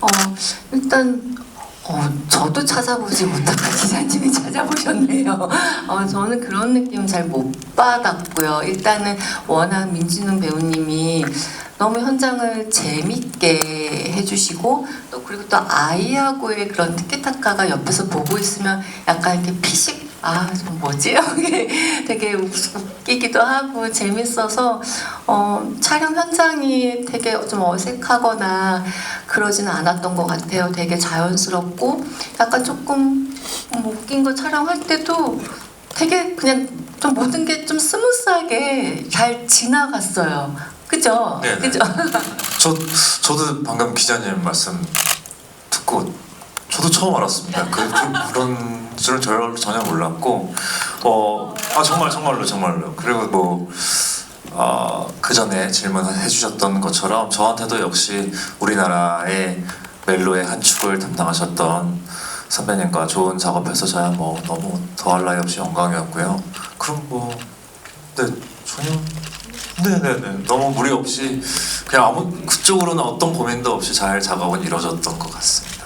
어, 일단 어, 저도 찾아보지 못하고 기자님이 찾아보셨네요. 어, 저는 그런 느낌 잘 못 받았고요. 일단은 워낙 민진웅 배우님이 너무 현장을 재밌게 해주시고 또 그리고 또 아이하고의 그런 티키타카가 옆에서 보고 있으면 약간 이렇게 피식 아좀 뭐지? 되게 웃- 웃기기도 하고 재밌어서 어, 촬영 현장이 되게 좀 어색하거나 그러지는 않았던 것 같아요. 되게 자연스럽고 약간 조금 뭐 웃긴 거 촬영할 때도 되게 그냥 좀 모든 게 좀 스무스하게 잘 지나갔어요. 그죠? 네네. 그죠? 저 저도 방금 기자님 말씀 듣고 저도 처음 알았습니다. 그좀 그런 줄은 저- 전혀 몰랐고 어 아 정말 정말로 정말로 그리고 뭐. 어, 그 전에 질문해 주셨던 것처럼 저한테도 역시 우리나라의 멜로의 한 축을 담당하셨던 선배님과 좋은 작업해서 저야 뭐 너무 더할 나위 없이 영광이었고요. 그럼 뭐 네, 전혀 네네네 너무 무리 없이 그냥 아무 그쪽으로는 어떤 고민도 없이 잘 작업은 이루어졌던 것 같습니다.